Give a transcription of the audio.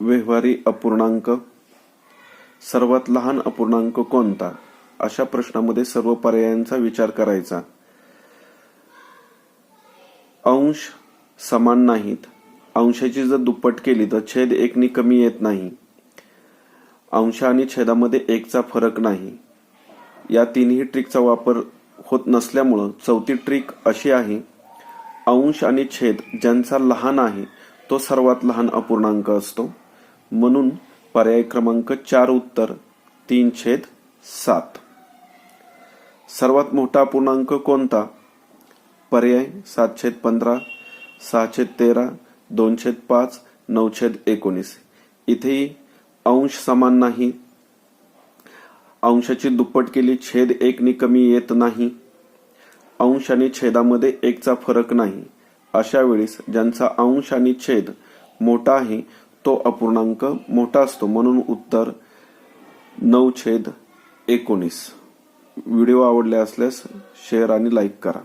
व्यवहारी अपूर्णांक? सर्वात लहान अपूर्णांक कोणता? अशा प्रश्नामध्ये सर्व पर्यायांचा विचार करायचा. अंश समान नाहीत. अंशाची जर दुप्पट केली तर छेद एकनी कमी येत नाही. अंश आणि छेदामध्ये एकचा फरक नाही. या तिन्ही ट्रिकचा वापर होत नसल्यामुळं चौथी ट्रिक अशी आहे अंश आणि छेद ज्यांचा लहान आहे तो सर्वात लहान अपूर्णांक असतो. म्हणून पर्याय क्रमांक चार उत्तर तीन छेद सात. सर्वात मोठा पूर्णांक कोणता? पर्याय सात छेद पंधरा सहा छेद तेरा दोन छेद पाच नऊ छेद एकोणीस. इथेही अंश समान नाही. अंशाची दुप्पट केली छेद एकनी कमी येत नाही. अंश आणि छेदामध्ये एकचा फरक नाही. अशा वेळेस ज्यांचा अंश आणि छेद मोठा आहे तो अपूर्णांक मोठा असतो. म्हणून उत्तर नऊ छेद एकोणीस. व्हिडिओ आवडले असल्यास शेअर आणि लाईक करा.